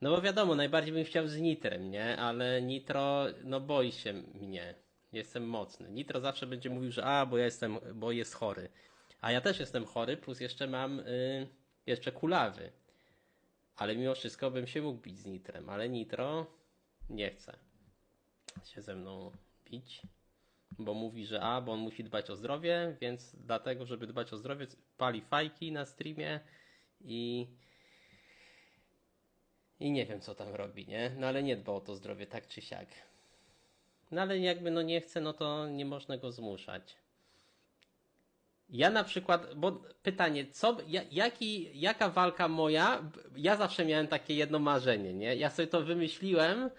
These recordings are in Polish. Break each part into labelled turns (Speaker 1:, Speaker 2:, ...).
Speaker 1: No bo wiadomo, najbardziej bym chciał z Nitrem, nie? Ale Nitro, no boi się mnie. Jestem mocny. Nitro zawsze będzie mówił, że a, bo ja jestem, bo jest chory. A ja też jestem chory, plus jeszcze mam y, jeszcze kulawy. Ale mimo wszystko bym się mógł bić z Nitrem, ale Nitro nie chce się ze mną bić, bo mówi, że a, bo on musi dbać o zdrowie, więc dlatego, żeby dbać o zdrowie, pali fajki na streamie i i nie wiem, co tam robi, nie? No ale nie dba o to zdrowie, tak czy siak. No ale jakby no nie chce, no to nie można go zmuszać. Ja na przykład, bo pytanie, co, ja- jaki, jaka walka moja, ja zawsze miałem takie jedno marzenie, nie? Ja sobie to wymyśliłem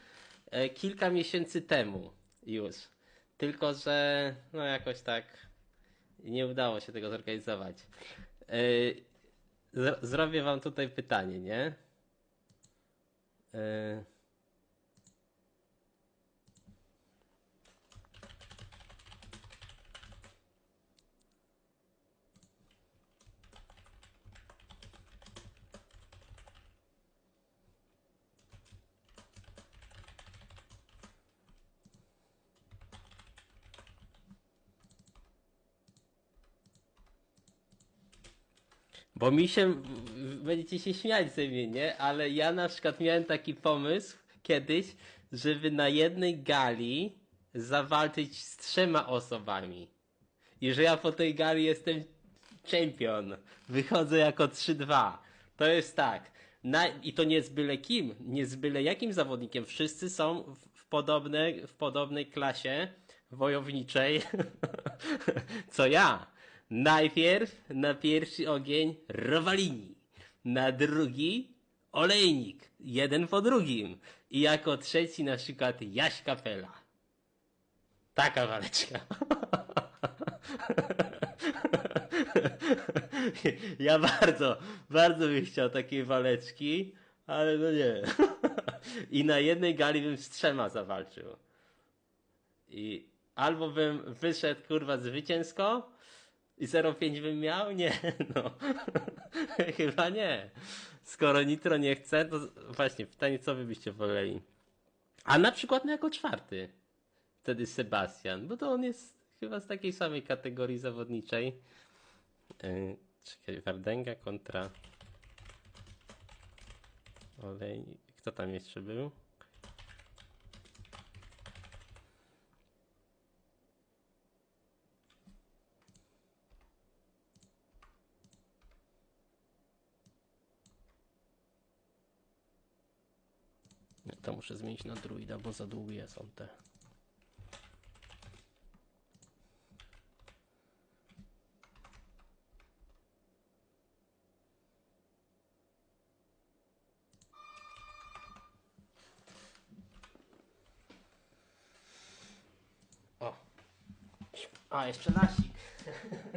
Speaker 1: e, kilka miesięcy temu już. Tylko, że no jakoś tak nie udało się tego zorganizować. E, zro- Zrobię wam tutaj pytanie, nie? E, Bo mi się, będziecie się śmiać ze mnie, nie? Ale ja na przykład miałem taki pomysł kiedyś, żeby na jednej gali zawalczyć z trzema osobami. I że ja po tej gali jestem champion. Wychodzę jako 3-2. To jest tak. Na, I to nie z byle kim, nie z byle jakim zawodnikiem. Wszyscy są w, podobnej, w podobnej klasie wojowniczej, co ja. Najpierw na pierwszy ogień Rowalini, na drugi Olejnik, jeden po drugim. I jako trzeci na przykład Jaś Kapela. Taka waleczka. Ja bardzo, bardzo bym chciał takiej waleczki, ale no nie. I na jednej gali bym z trzema zawalczył. I albo bym wyszedł kurwa zwycięsko i 0,5 bym miał? Nie, no. Chyba nie. Skoro Nitro nie chce, to właśnie pytanie, co wy byście woleli? A na przykład no jako czwarty. Wtedy Sebastian, bo to on jest chyba z takiej samej kategorii zawodniczej. Yy, czekaj, Wardęga kontra Olej. Kto tam jeszcze był? To muszę zmienić na druida, bo za długie są te. O! A, jeszcze lasik.